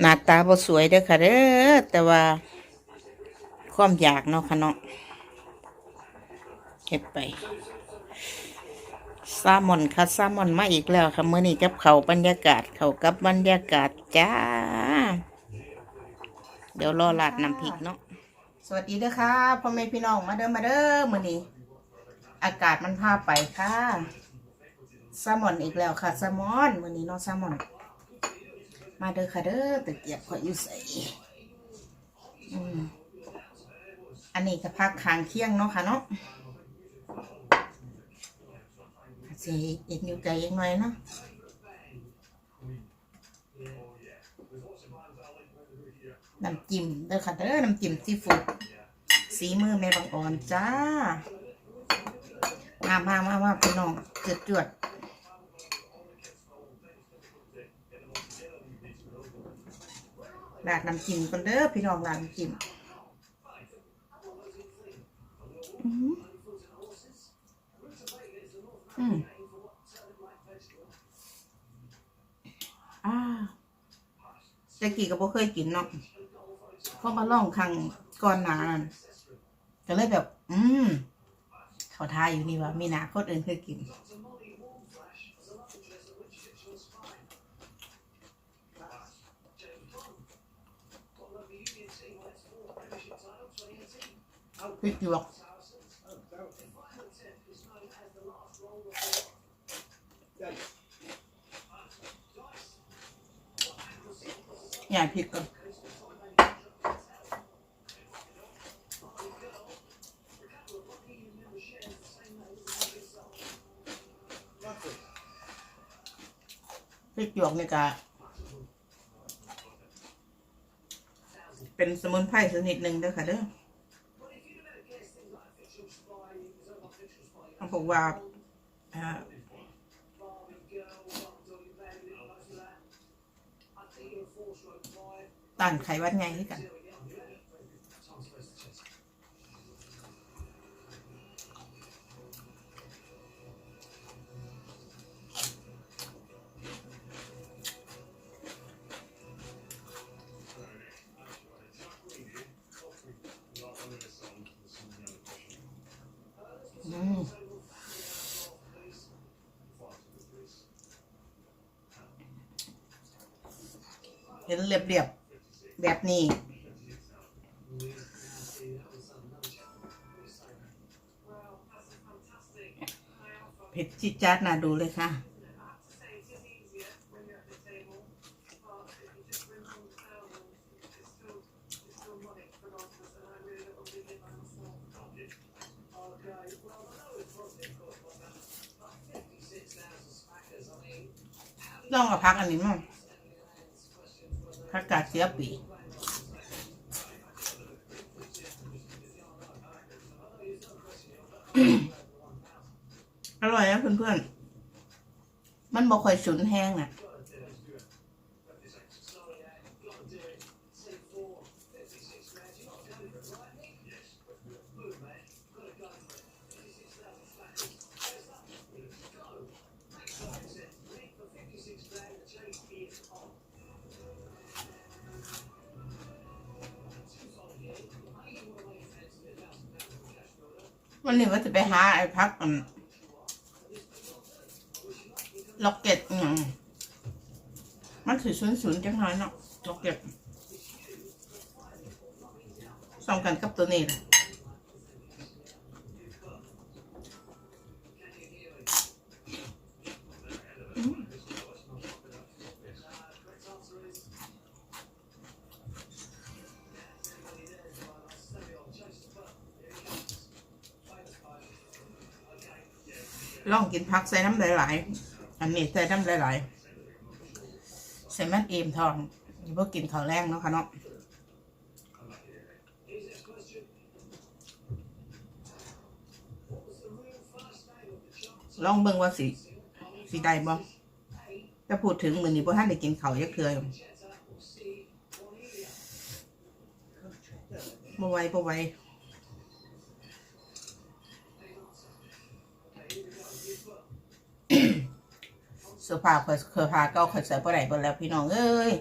หน้าตาบ่สวยเด้อค่ะเด้อแต่ว่า ความอยากเนาะค่ะเนาะเก็บไปซามอนค่ะซามอนมาอีกแล้วค่ะเมื้อนี้กับเขาบรรยากาศเขากับบรรยากาศจ้า เดี๋ยวรอลาดน้ำพริกเนาะสวัสดีเด้อค่ะพ่อแม่พี่น้องมาเด้อมาเด้อมื้อนี้ อากาศมันพาไปค่ะแซลมอนอีกแล้วค่ะแซลมอนมื้อนี้เนาะแซลมอน มาเด้อค่ะเด้อตะเกียบขอยอยู่ใส่อันนี้ก็พักคางเคียงเนาะค่ะเนาะสิเอ็นอยู่ไกลยังหน่อยเนาะน้ำจิ้มเด้อค่ะเด้อน้ำจิ้มซีฟู้ดสีมือแม่บางอ่อนจ้า มามามามาพี่น้องจวดจวด ราดน้ำจิ้มกันเด้อพี่น้องราดน้ำจิ้มอือหืออืมอ่าต่กี้ก็บ่เคยกินเนาะเพราะมาล่องครั้งก่อนหนานั้นก็เลยแบบ อืมเขาทายอยู่นี่ว่ามีหนาคนอื่นเคยกิน พริกหยวกอย่าพริกก่อนพริกหยวกนี่ก็เป็นสมุนไพรชนิดหนึ่งเด้อค่ะเด้อ เขาบอก ว่าอ่าต้านไขวัดไงให้กันอืม เห็นเรียบๆแบบนี้ เผ็ดจิจัดน่าดูเลยค่ะ ลองเอาพักอันนี้มั้ง ผักกาดเสียปีอร่อยนะเพื่อนๆ มันบ่ค่อยฉุนแห้งอะ วันนี้ว่าจะไปหาไอ้พักอันล็อกเก็ตอืมมันถือศูนย์ศูนย์จังหน่อยเนาะล็อกเก็ตส่องกันกับตัวนี้แหละ นผักใส่น้ำหลายๆอันนี้ใส่น้ำหลายๆใส่มันเอมทองนี่พวกกินข้าวแรงเนาะค่ะเนาะลองเบิ่งว่าสิสิได้บ่จะพูดถึงมือนี้บ่ทันได้กินข้าวยักเทื่ออยู่บ่ไหวบ่ไหว สื้อผ้าเคยเคยพาเก้าเคยใส่บ่ได้บ่แล้วพี่น้องเอ้ย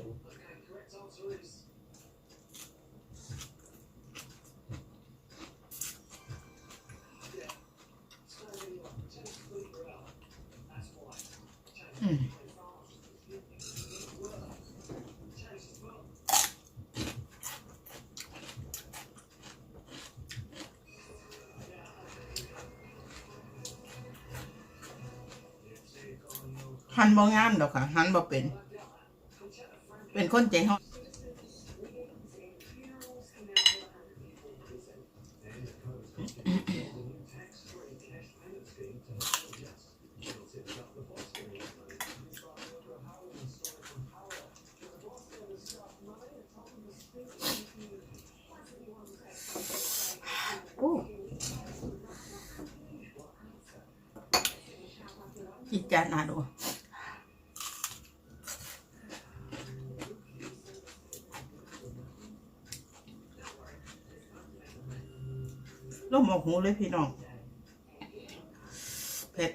อืม หันบ่งามดอกค่ะ หันบ่เป็น เป็นคนใจห้อนโอ้จิต จานาดูลมออกหูเลยพี่น้องเผ็ด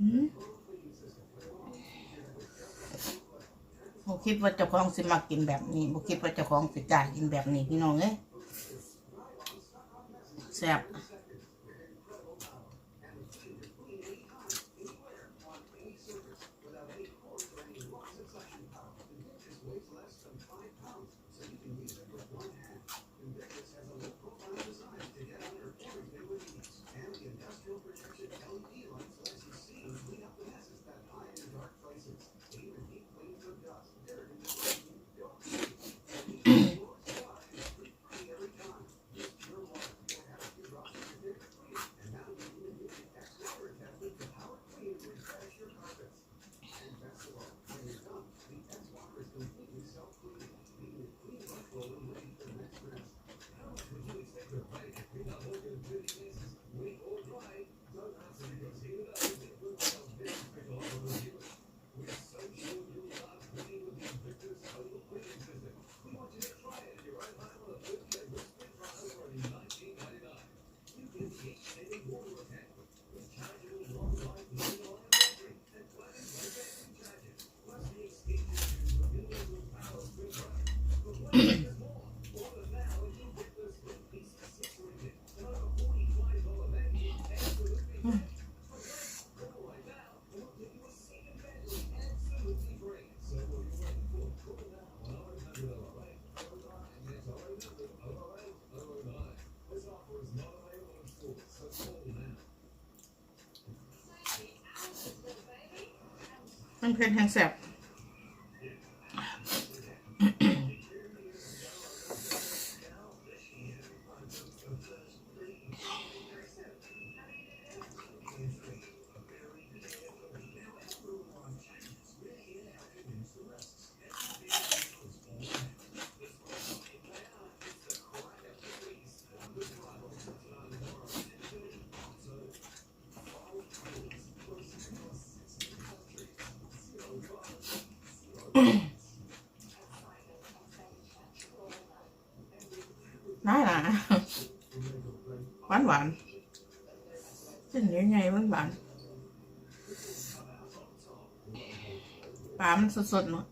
อืมบ่คิดว่าเจ้าของสิมากินแบบนี้บ่คิดว่าเจ้าของสิจ่ายกินแบบนี้พี่น้องเอ้ยแซ่บ มันเผ็ดแห้งแสบ น่าหนาหวานหวานเส้นเหญ่ๆหวานหวานปลามันสดๆเนาะ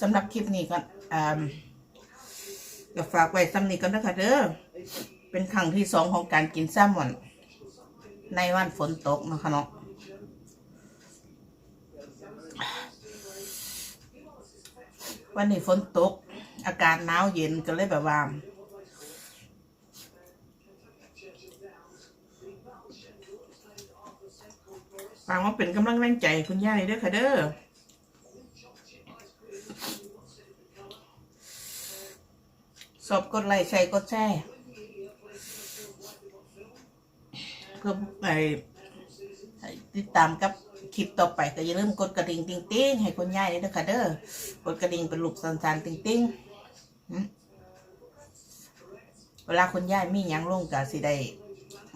สำหรับคลิปนี้ก็อ่าก็ฝากไว้สำนี้กันนะคะเด้อเป็นครั้งที่สองของการกินแซลมอน ในวันฝนตกนะคะเนาะวันนี้ฝนตก อากาศหนาวเย็นก็เลยแบบว่าฟังว่าเป็นกำลังแรงใจคุณย่าเลยเด้อค่ะเด้อ สอบกดไลค์ใช้กดแชร์เพื่อไปติดตามกับคลิปต่อไปก็อย่าลืมกดกระดิ่งติ๊งติ๊งให้คุณย่าเลยเด้อค่ะเด้อกดกระดิ่งเป็นลูกสันๆติ๊งติ๊งเวลาคุณย่ายมียังลงก็สิได้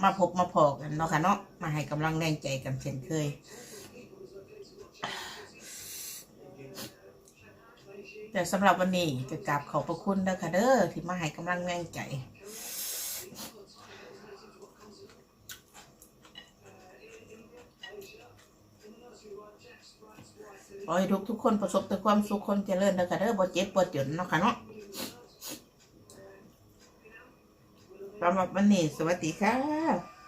มาพบมาพอกันเนาะค่ะเนาะมาให้กำลังแรงใจกันเช่นเคย แต่สำหรับวันนี้ก็กราบขอบพระคุณเดค่ะเด้อที่มาให้กำลังแรงใจขอให้ทุกทุกคนประสบแต่ความสุขคนเจริญเดค่ะเด้อบ่เจ็บบ่จนเนาะค่ะเนาะสำหรับวันนี้สวัสดีค่ะ